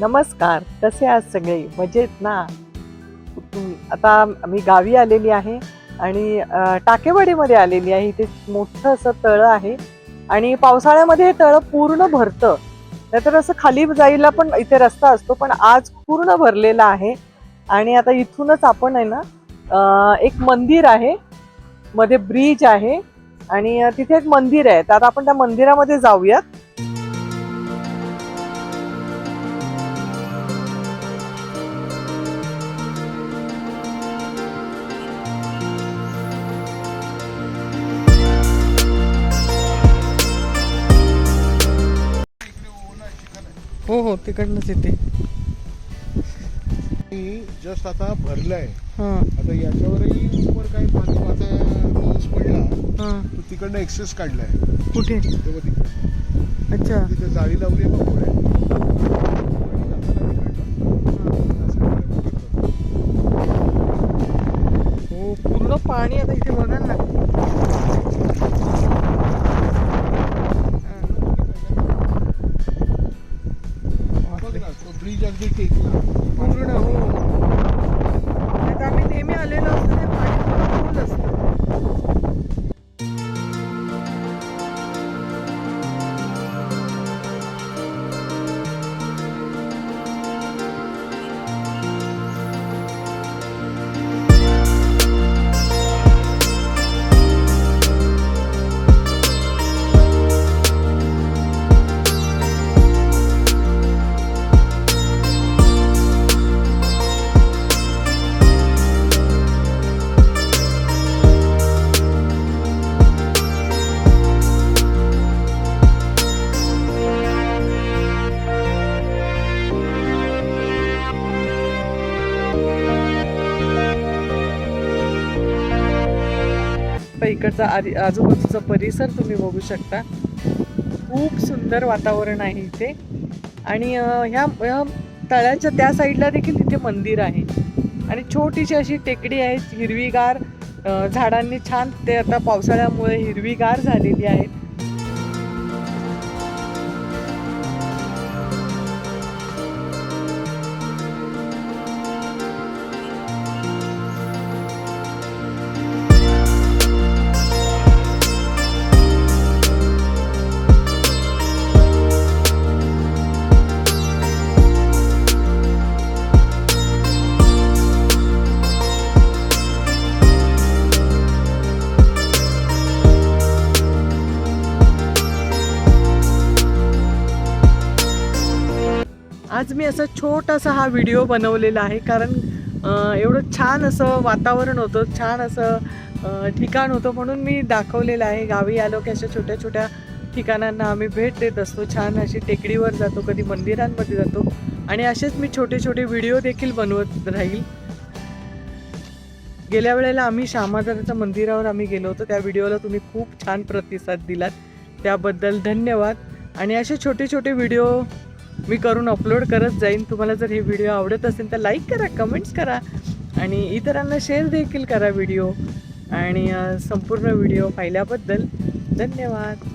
नमस्कार कसे आहात सगळे? मजेत ना? आता मी गावी आलेली आहे आणि टाकेवाडीमध्ये आलेली आहे. इथे मोठं असं तळं आहे आणि पावसाळ्यामध्ये हे तळं पूर्ण भरतं. नाहीतर असं खाली जायला पण इथे रस्ता असतो पण आज पूर्ण भरलेला आहे आणि आता इथूनच आपण आहे ना एक मंदिर आहे. मध्ये ब्रिज आहे आणि तिथे एक मंदिर आहे. तर आता आपण त्या मंदिरामध्ये जाऊयात. हो हो तिकडनंच येते. जस्ट आता भरलंय. हां. आता याच्यावरही वर काही पाणी वाचा पाऊस पडला हां. तिकडनं एक्सेस काढलाय. कुठे? अच्छा. तिथे जाळी लावली आहे बघ. हो पूर्ण पाणी आता इथे बघा अगदी टेकला पूर्ण हो. आता आम्ही नेहमी आलेलो असतो पण इकडचा आरी- आजूबाजूचा परिसर तुम्ही बघू शकता. खूप सुंदर वातावरण आहे इथे. आणि ह्या ह्या तळ्याच्या त्या साईडला देखील तिथे मंदिर आहे. आणि छोटीशी अशी टेकडी आहे हिरवीगार झाडांनी छान ते आता पावसाळ्यामुळे हिरवीगार झालेली आहेत. आज मी असा छोटासा हा व्हिडिओ बनवलेला आहे कारण एवढं छान असं वातावरण होतं छान असं ठिकाण होतं म्हणून मी दाखवलेलं आहे. गावी आलो की अशा छोट्या छोट्या ठिकाणांना आम्ही भेट देत असतो. छान अशी टेकडीवर जातो कधी मंदिरांमध्ये जातो आणि असेच मी छोटे छोटे व्हिडिओ देखील बनवत राहील. गेल्या वेळेला आम्ही श्यामादाराच्या मंदिरावर आम्ही गेलो होतो. त्या व्हिडिओला तुम्ही खूप छान प्रतिसाद दिलात. त्याबद्दल धन्यवाद. आणि असे छोटे छोटे व्हिडिओ मी करून अपलोड करत जाईन. तुम्हाला जर हे व्हिडिओ आवडत असेल तर लाईक करा कमेंट्स करा आणि इतरांना शेअर देखील करा व्हिडिओ आणि संपूर्ण व्हिडिओ पाहिल्याबद्दल धन्यवाद.